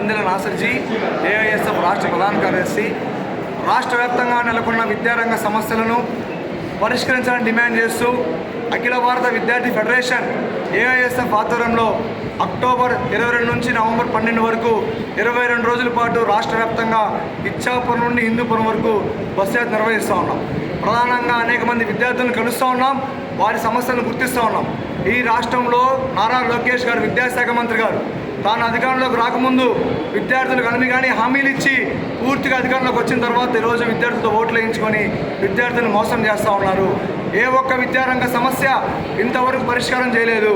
కందెల నాసర్జీ AISF రాష్ట్ర ప్రధాన కార్యదర్శి. రాష్ట్ర వ్యాప్తంగా నెలకొన్న విద్యారంగ సమస్యలను పరిష్కరించాలని డిమాండ్ చేస్తూ అఖిల భారత విద్యార్థి ఫెడరేషన్ ఏఐఎస్ఎఫ్ ఆధ్వర్యంలో అక్టోబర్ ఇరవై రెండు నుంచి నవంబర్ పన్నెండు వరకు ఇరవై రెండు రోజుల పాటు రాష్ట్ర వ్యాప్తంగా ఇచ్చాపురం నుండి హిందూపురం వరకు బస్ యాత్ర నిర్వహిస్తూ ఉన్నాం. ప్రధానంగా అనేక మంది విద్యార్థులను కలుస్తూ ఉన్నాం. వారి సమస్యలను గుర్తిస్తూ ఉన్నాం. ఈ రాష్ట్రంలో నారా లోకేష్ గారు విద్యాశాఖ మంత్రి గారు తాను అధికారంలోకి రాకముందు విద్యార్థులకు అన్ని కానీ హామీలు ఇచ్చి పూర్తిగా అధికారంలోకి వచ్చిన తర్వాత ఈరోజు విద్యార్థులతో ఓట్లు వేయించుకొని విద్యార్థులను మోసం చేస్తూ ఉన్నారు. ఏ ఒక్క విద్యారంగ సమస్య ఇంతవరకు పరిష్కారం చేయలేదు.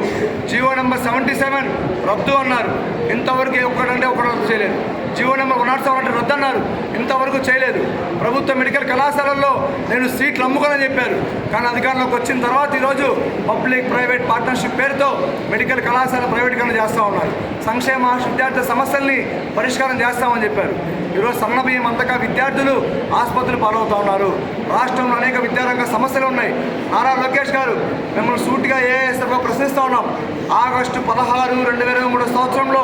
జీవో నెంబర్ సెవెంటీ సెవెన్ రద్దు అన్నారు. ఇంతవరకు ఏ ఒక్కడంటే ఒకటి రద్దు చేయలేదు. GO number one nought seven అంటే అన్నారు ఇంతవరకు చేయలేదు. ప్రభుత్వ మెడికల్ కళాశాలల్లో నేను సీట్లు అమ్ముకోనని చెప్పారు. కానీ అధికారంలోకి వచ్చిన తర్వాత ఈరోజు పబ్లిక్ ప్రైవేట్ పార్ట్నర్షిప్ పేరుతో మెడికల్ కళాశాల ప్రైవేట్గా చేస్తూ ఉన్నారు. సంక్షేమ విద్యార్థి సమస్యల్ని పరిష్కారం చేస్తామని చెప్పారు. ఈరోజు సన్న బియ్యం అంతగా విద్యార్థులు ఆసుపత్రులు పాలవుతూ ఉన్నారు. రాష్ట్రంలో అనేక విద్యారంగ సమస్యలు ఉన్నాయి. నారా లోకేష్ గారు మిమ్మల్ని సూటిగా ఏఎస్ఎఫ్గా ప్రశ్నిస్తూ ఉన్నాం. ఆగస్టు పదహారు రెండు వేల మూడు సంవత్సరంలో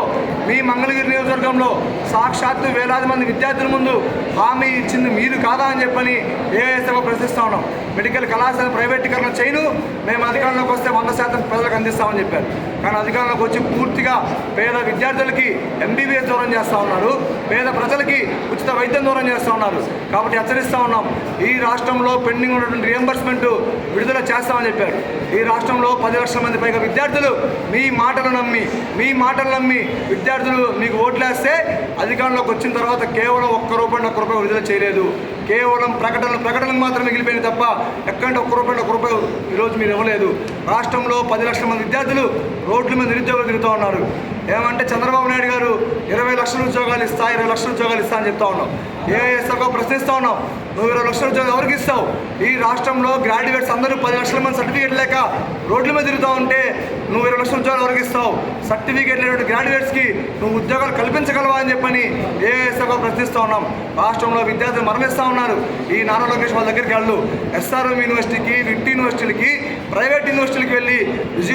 మీ మంగళగిరి నియోజకవర్గంలో సాక్షాత్తు వేలాది మంది విద్యార్థుల ముందు హామీ ఇచ్చింది మీరు కాదా అని చెప్పని ఏఎస్ఎఫ్ ప్రశ్నిస్తా ఉన్నాం. మెడికల్ కళాశాల ప్రైవేటీకరణ చేయను. మేము అధికారంలోకి వస్తే వంద శాతం ప్రజలకు అందిస్తామని చెప్పారు. కానీ అధికారంలోకి వచ్చి పూర్తిగా పేద విద్యార్థులకి ఎంబీబీఎస్ దూరం చేస్తూ ఉన్నారు. పేద ప్రజలకి ఉచిత వైద్యం దూరం చేస్తూ ఉన్నారు. కాబట్టి హెచ్చరిస్తూ ఉన్నాం. ఈ రాష్ట్రంలో పెండింగ్ ఉన్నటువంటి రియంబర్స్మెంట్ విడుదల చేస్తామని చెప్పారు. ఈ రాష్ట్రంలో పది లక్షల మంది పైగా విద్యార్థులు మీ మాటలు నమ్మి మీ మాటలు నమ్మి విద్యార్థులు మీకు ఓట్లేస్తే అధికారంలోకి వచ్చిన తర్వాత కేవలం ఒక్క రూపాయి ఒక్క రూపాయి విడుదల చేయలేదు. కేవలం ప్రకటనలు ప్రకటనలు మాత్రం మిగిలిపోయింది తప్ప ఎక్కడంటే ఒక్క రూపాయలు ఒక్క రూపాయలు ఈరోజు మీరు ఇవ్వలేదు. రాష్ట్రంలో పది లక్షల మంది విద్యార్థులు రోడ్ల మీద నిరుద్యోగులు తిరుగుతూ ఉన్నారు. ఏమంటే చంద్రబాబు నాయుడు గారు ఇరవై లక్షల ఉద్యోగాలు ఇస్తా ఇరవై లక్షల ఉద్యోగాలు ఇస్తా అని చెప్తా ఉన్నాం. ఏఎస్ఎఫ్గా ప్రశ్నిస్తూ ఉన్నాం. నువ్వు ఇరవై లక్షల ఉద్యోగం ఎవరికి ఇస్తావు? ఈ రాష్ట్రంలో గ్రాడ్యుయేట్స్ అందరూ పది లక్షల మంది సర్టిఫికేట్ లేక రోడ్ల మీద తిరుగుతూ ఉంటే నువ్వు ఇరవై లక్షల ఉద్యోగాలు ఎవరికి ఇస్తావు? సర్టిఫికేట్ లేనటువంటి గ్రాడ్యుయేట్స్కి నువ్వు ఉద్యోగాలు కల్పించగలవా అని చెప్పని ఏఎస్ఎఫ్గా ప్రశ్నిస్తూ ఉన్నాం. రాష్ట్రంలో విద్యార్థులు మరణిస్తూ ఉన్నారు. ఈ నారా లోకేష్ వాళ్ళ దగ్గరికి వెళ్ళు. ఎస్ఆర్ఎం యూనివర్సిటీకి విట్టి యూనివర్సిటీలకి ప్రైవేట్ యూనివర్సిటీలకి వెళ్ళి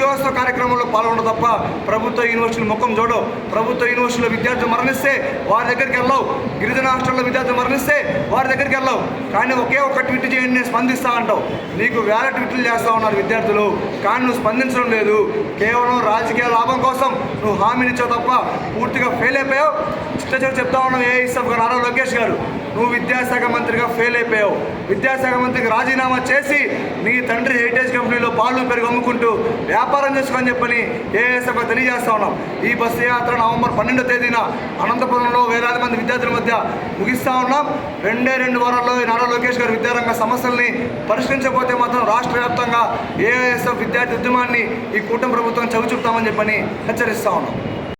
విజయోత్సవ కార్యక్రమంలో పాల్గొనడం తప్ప ప్రభుత్వ యూనివర్సిటీలు ముఖం చూడవు. ప్రభుత్వ యూనివర్సిటీలో విద్యార్థులు మరణిస్తే వారి దగ్గరికి వెళ్ళవు. గిరిజన హాస్టల్లో విద్యార్థులు మరణిస్తే వారి దగ్గరికి వెళ్ళవు. కానీ ఒకే ఒక్క ట్వీట్ చేయండి నేను స్పందిస్తా అంటావు. నీకు వేల ట్వీట్లు చేస్తా ఉన్నారు విద్యార్థులు కానీ నువ్వు స్పందించడం లేదు. కేవలం రాజకీయ లాభం కోసం నువ్వు హామీనిచ్చావు తప్ప పూర్తిగా ఫెయిల్ అయిపోయావు. చిట్ట చెప్తా ఉన్నావు ఏ ఇస్తావు నారా లోకేష్ గారు. నువ్వు విద్యాశాఖ మంత్రిగా ఫెయిల్ అయిపోయావు. విద్యాశాఖ మంత్రికి రాజీనామా చేసి నీ తండ్రి హెరిటేజ్ కంపెనీలో పాలు పెరుగు అమ్ముకుంటూ వ్యాపారం చేసుకొని చెప్పని ఏఎస్ఎఫ్ తెలియజేస్తా ఉన్నాం. ఈ బస్సు యాత్ర నవంబర్ పన్నెండో తేదీన అనంతపురంలో వేలాది మంది విద్యార్థుల మధ్య ముగిస్తా ఉన్నాం. రెండే రెండు వారాల్లో ఈ నారా లోకేష్ గారు విద్యారంగ సమస్యల్ని పరిష్కరించకపోతే మాత్రం రాష్ట్ర వ్యాప్తంగా ఏఎస్ఎఫ్ విద్యార్థి ఉద్యమాన్ని ఈ కూటమి ప్రభుత్వం చవి చూపుతామని చెప్పని హెచ్చరిస్తా ఉన్నాం.